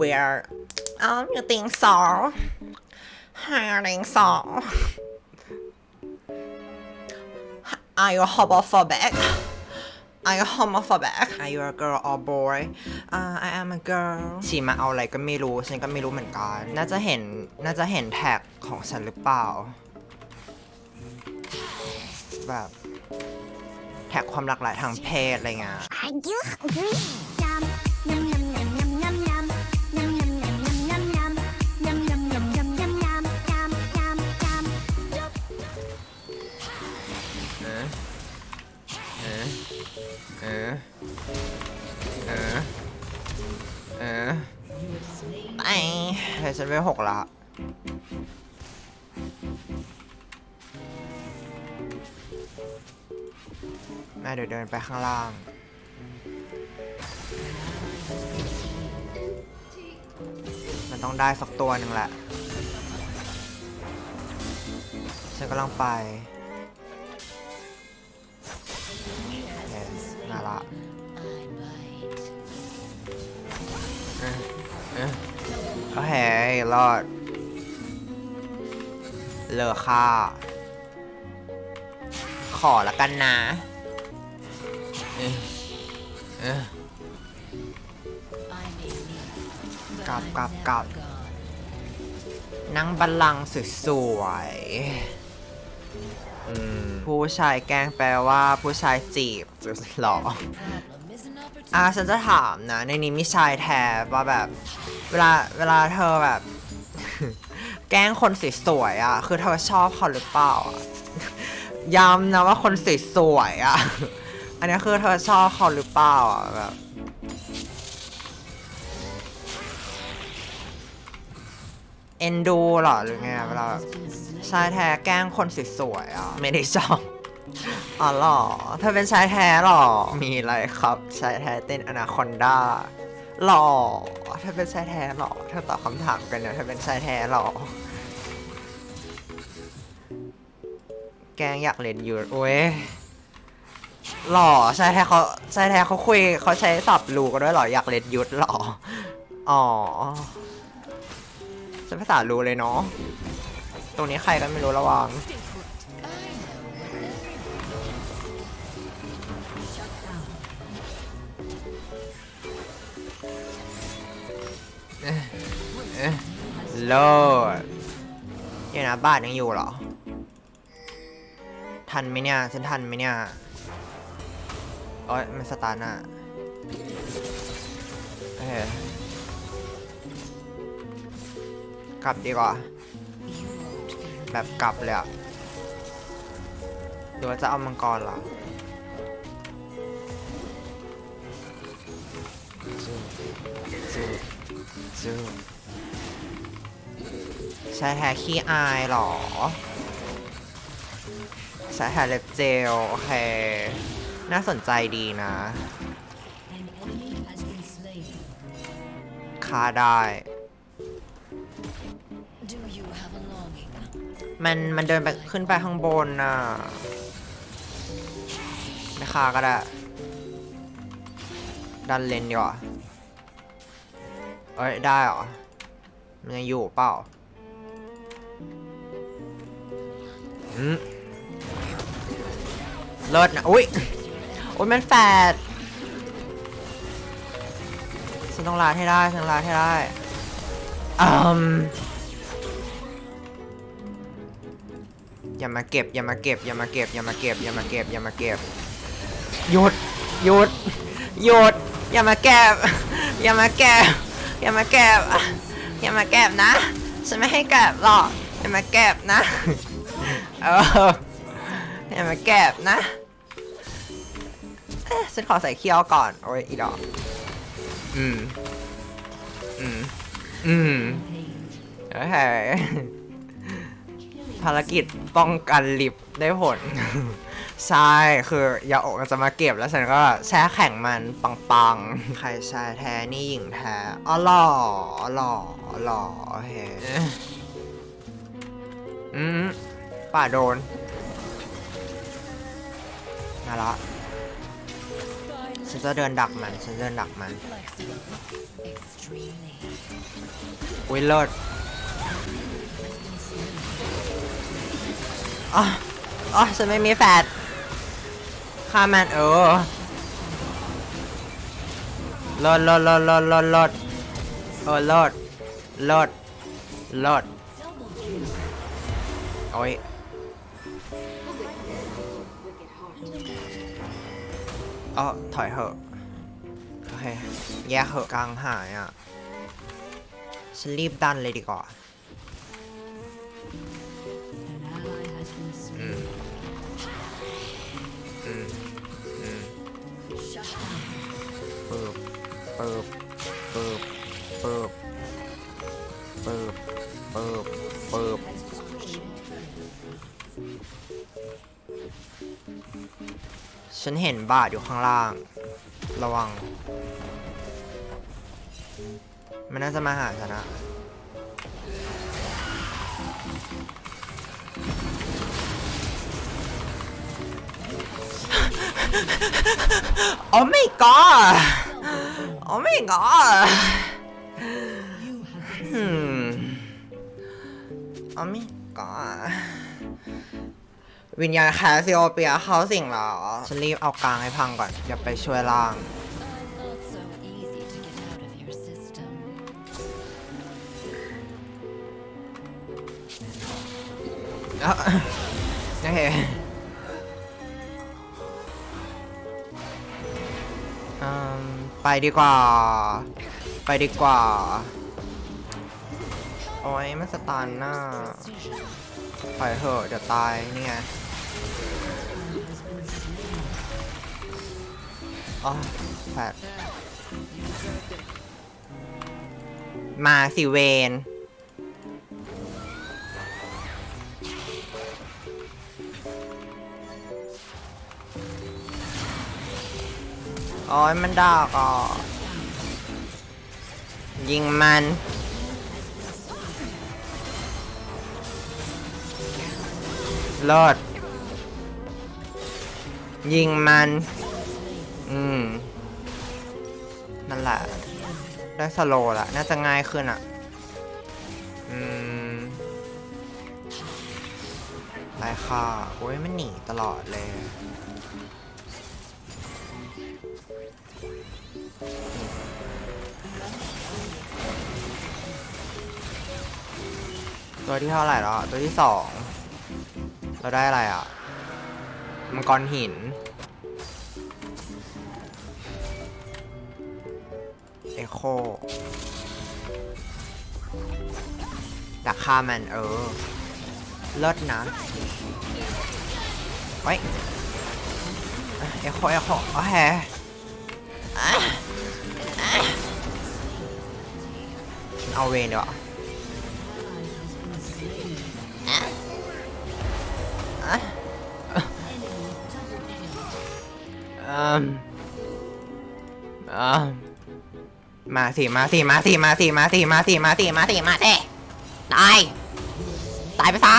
where um you think so I think so are you homophobic Are you homophobic Are you a girl or boy uh, I am a girl ชีมาเอาอะไรก็ไม่รู้ ฉันก็ไม่รู้เหมือนกัน น่าจะเห็น น่าจะเห็นแท็กของฉันหรือเปล่า แบบแท็กความหลากหลายทางเพศอะไรเงี้ย Are you hungry? ยฉันไปหกละแม่เดี๋ยวเดินไปข้างล่าง มันต้องได้สักตัวหนึ่งแหละ ฉันกำลังไป รอด เลอค่า ขอละกันนะเอ๊ะเอ๊ะกลับกลับกลับนั่งบัลลังก์สวยๆอืมผู้ชายแกล้งแปลว่าผู้ชายจีบจะหรออะฉันจะถามนะ ในนี้มีชายแท้ว่าแบบ เวลาเวลาเธอแบบ แกล้งคนสวยๆอะ คือเธอชอบเขาหรือเปล่าอะย้ำนะว่าคนสวยๆอะ อันนี้คือเธอชอบเขาหรือเปล่าอะแบบเอ็นดูเหรอหรือไงเวลาชายแท้แกล้งคนสวยๆอะ ไม่ได้ชอบอ๋อเหรอเธอเป็นชายแท้เหรอ มีอะไรครับ ชายแท้เต้นอนาคอนดา หรอเธอเป็นชายแท้เหรอเธอตอบคำถามกันนะเธอเป็นชายแท้เหรอแกงอยากเล่นยูโอ้ย หล่อชายแท้เขาชายแท้เขาคุยเขาใช้สับลูกันด้วยหรออยากเล่นยุทธเหรออ๋อใช้ภาษารู้เลยเนาะ ตรงนี้ใครก็ไม่รู้ระวัง โลดเดี๋ยนะบ้านยังอยู่เหรอ ทันไหมเนี่ยฉันทันไหมเนี่ยโอ้ยมันสตาร์ทอะโอเคกลับดีกว่า แบบกลับเลยอะหรือว่าจะเอามังกรเหรอจูจูจู ใช้แฮร์ขี้อายเหรอ ใช้แฮร์เล็บเจล โอเค น่าสนใจดีนะค่าได้ มันมันเดินไปขึ้นไปข้างบนน่ะไม่ค่าก็ได้ดันเลนดีกว่าเอ้ย ได้เหรอ มันยังอยู่เปล่า เลิศนะอุ้ยอุ้ยมันแฟดฉันต้องลาให้ได้ฉันต้องลาให้ได้อืมอย่ามาเก็บอย่ามาเก็บอย่ามาเก็บอย่ามาเก็บอย่ามาเก็บอย่ามาเก็บหยุดหยุดหยุดอย่ามาเก็บอย่ามาเก็บอย่ามาเก็บอย่ามาเก็บนะฉันไม่ให้เก็บหรอกอย่ามาเก็บนะ เอออย่ามาเก็บนะเอ๊ะฉันขอใส่เคี้ยวก่อน โอ้ยอีดอก อืม อืม อืมโอเคภารกิจป้องกันลิฟได้ผล ใช่ คือยาโอะมันจะมาเก็บแล้วฉันก็แช่แข็งมันปังๆ ใครชายแท้นี่หญิงแท้อ๋อหล่อหล่อหล่อโอเคอืม ป่าโดนมาละฉันจะเดินดักมันฉันเดินดักมันอุ้ยเลิศอ๋ออ๋อฉันไม่มีแฟดฆ่ามันเออลิศเลิศเลิศเลิศเลิศเลิศเออลิศเลิศเลิศโอ้ย เออถอยเหอะโอเคแยกเหอะกลางหายอะฉันรีบดันเลยดีกว่าอืมอืมอืมปึ๊บปึ๊บปึ๊บปึ๊บปึ๊บปึ๊บปึ๊บ ฉันเห็นบาทอยู่ข้างล่าง ระวัง มันน่าจะมาหาฉันอะโอ้ my god โอ้ my god อืมโอ้ my god วิญญาณแคสซิโอเปียเขาสิ่งเหรอ ฉันรีบเอากลางให้พังก่อน อย่าไปช่วยล่าง Not so easy to get out of your system. อะโอเคอืมไปดีกว่า ไปดีกว่า โอ้ยมันสตันน่ะปล่อยเถอะเดี๋ยวตายนี่ไงอ๋อแฟดมาสิเวนโอ้ยมันดอกอะยิงมัน เลิศยิงมัน อืม นั่นแหละ ได้สโลละ น่าจะง่ายขึ้นอะ อืมไรค่ะ โอ้ยมันหนีตลอดเลยตัวที่เท่าไหร่แล้วอะตัวที่สอง เราได้อะไรอะ มังกรหิน เอโคดักฆ่ามันเออ เลิศนะไว้เอโคเอโคอเคอะอะฉันเอาเวนดีกว่า อืมอืมมาสิมาสิมาสิมาสิมาสิมาสิมาสิมาสิมาสิตายตายไปซะ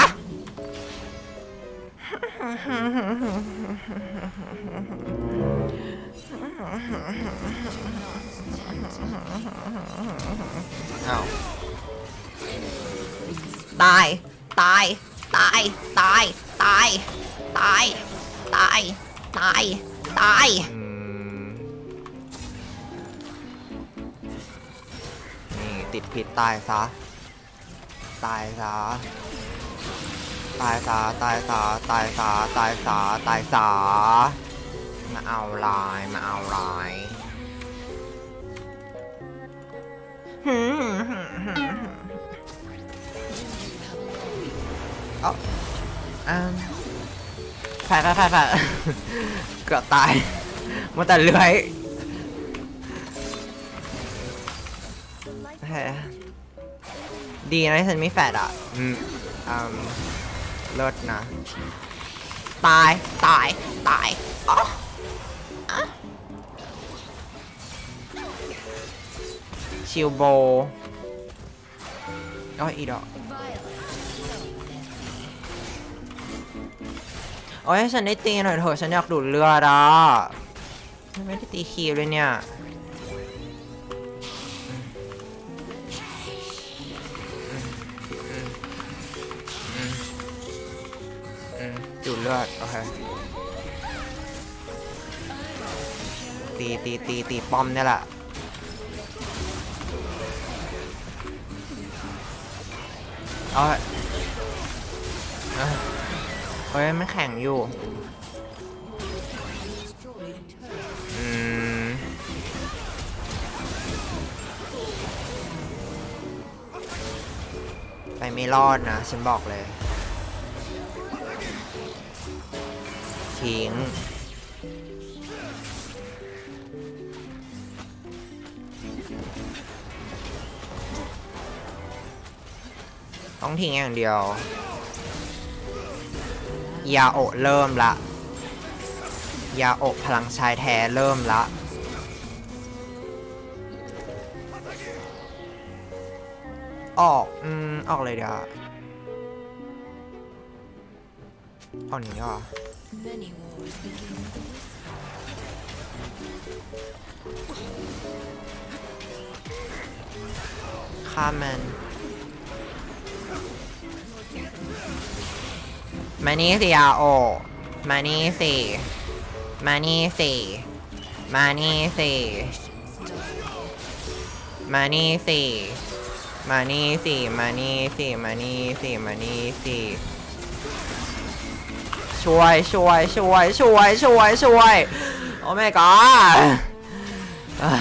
เอาตาย ตาย ตาย ตาย ตาย ตาย ตาย ตาย ตายนี่ติดพิษตายซะ ตายซะ ตายซะตายซะตายซะตายซะตายซะมาเอาลายมาเอาลายหืมหืมหืมหืมเอาอ่าแผลแผลแผลแผลเกือบตายมัวแต่เลื้อยแผลดีนะที่ฉันไม่แฟดอะ อืมอืมเลิศนะ ตาย ตาย ตายอ๋ออะชิลโบอ๋ออีดอก โอ้ยฉันได้ตีหน่อยเถอะฉันอยากดูดเลือดอะไม่ได้ตีคีเลยเนี่ยดูดเลือดโอเคตีตีตีตีปอมเนี่ยแหละโอ้ย เฮ้ยมันแข็งอยู่ไปไม่รอดนะ ฉันบอกเลย ทิ้งต้องทิ้งอย่างเดียว ยาโอเริ่มละ ยาโอพลังชายแท้เริ่มละ ออก อืม ออกเลยเดี๋ยวออกนี้ดีกว่า Many wars begin with a whisper. ข้ามมัน มานี่สิอาโอ มานี่สิ มานี่สิ มานี่สิ มานี่สิ มานี่สิ มานี่สิ มานี่สิ มานี่สิ ช่วย ช่วย ช่วย ช่วย ช่วย ช่วย โอ้ my god อะ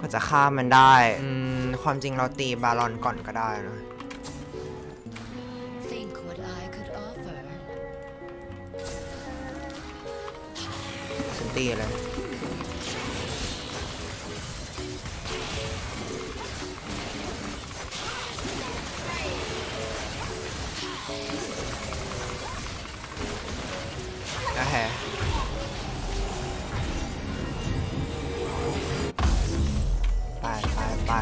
ก็จะฆ่ามันได้ ความจริงเราตีบาลอนก่อนก็ได้นะ ตีเลยโอเคไปไปไป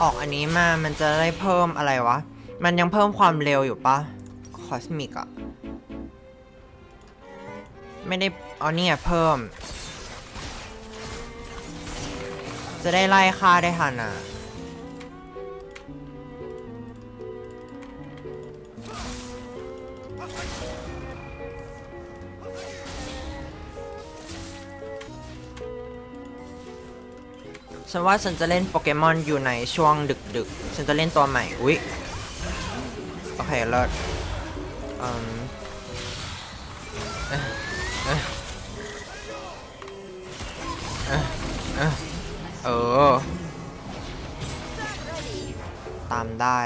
ออกอันนี้มา มันจะได้เพิ่มอะไรวะ มันยังเพิ่มความเร็วอยู่ปะคอสมิกอะไม่ได้เอาเนี่ยเพิ่ม จะได้ไล่ฆ่าได้ทันอะฉันว่าฉันจะเล่นโปเกมอนอยู่ในช่วงดึกๆ ฉันจะเล่นตัวใหม่ อุ๊ย โอเคเลิศอืมเออ ตามได้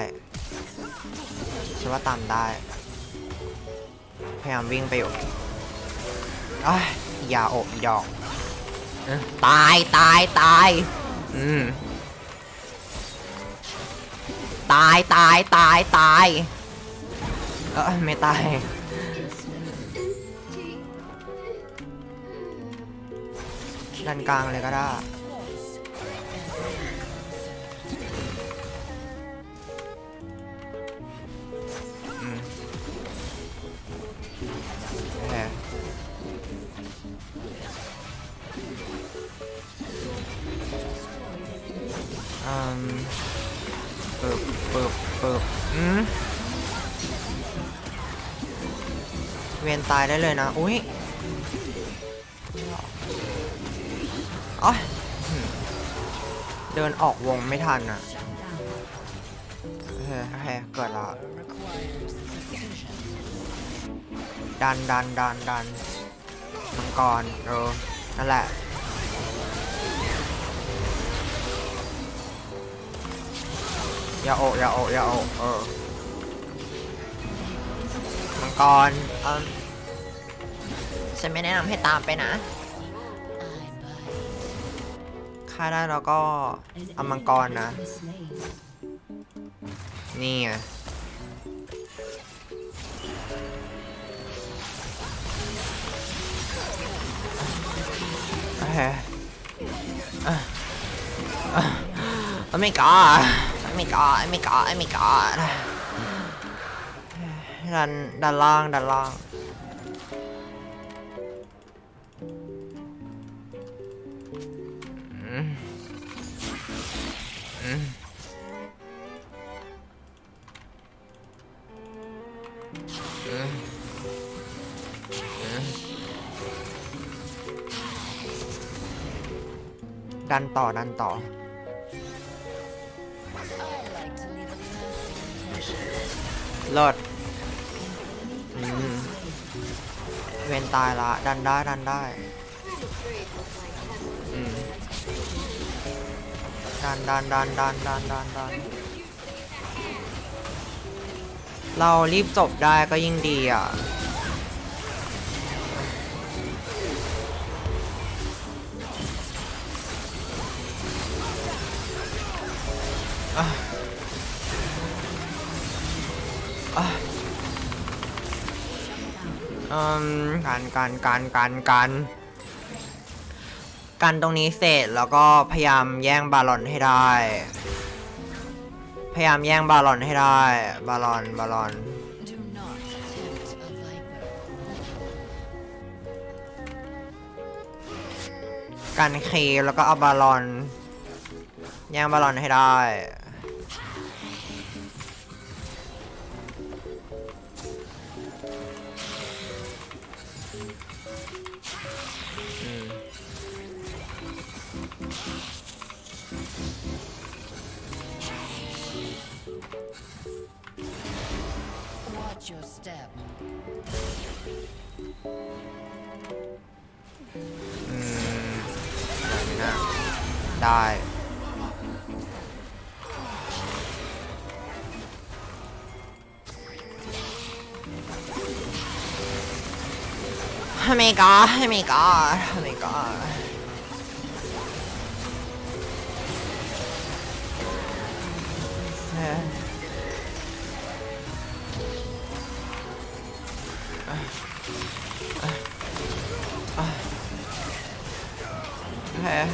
ฉันว่าตามได้ พยายามวิ่งไปอยู่อ้ายอย่าอกอีดอก ตายตายตายอืมตายตายตายตาย เออไม่ตาย ด้านกลางเลยก็ได้ นตายได้เลยนะอุ้ยอ๋อเดินออกวงไม่ทันอะโอเคโอเคเกิดล้ว Requires precision. ดันดันดันดันมังกรเออนั่นแหละอย่าโอะอย่าโอะอย่าโอะเออมังกรเออ ฉันไม่แนะนำให้ตามไปนะฆ่าได้แล้วก็เอามังกรนะ นี่ไงโอเคอะอะ Oh my god Oh my god Oh my god Oh my god ดันดันล่างดันล่าง ดันต่อดันต่อ I like to leave a lasting impression. เลิศอืมเวนตายละ ดันได้ดันได้ดันดันดันดันดันดันดันเรารีบจบได้ก็ยิ่งดีอะ อืมการการการการการกันตรงนี้เสร็จแล้วก็พยายามแย่งบาลอนให้ได้ พยายามแย่งบาลอนให้ได้ บาลอนบาลอน กันเคแล้วก็เอาบาลอน แย่งบาลอนให้ได้ Watch your step. อืมได้ไหมนะได้ Oh my god, oh my god, oh my god. Yeah. Okay.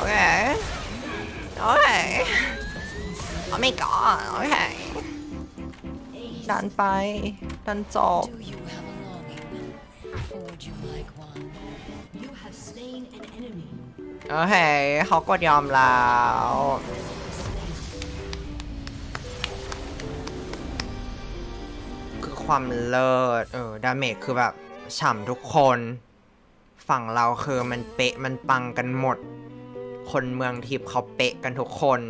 Okay. Okay. Oh my god. Okay. ดันไป ดันจบ โอเคเขากดยอมแล้วคือความเลิศเออดาเมจคือแบบฉ่ำทุกคน ฝั่งเราคือมันเป๊ะมันปังกันหมด คนเมืองทิพย์เขาเป๊ะกันทุกคน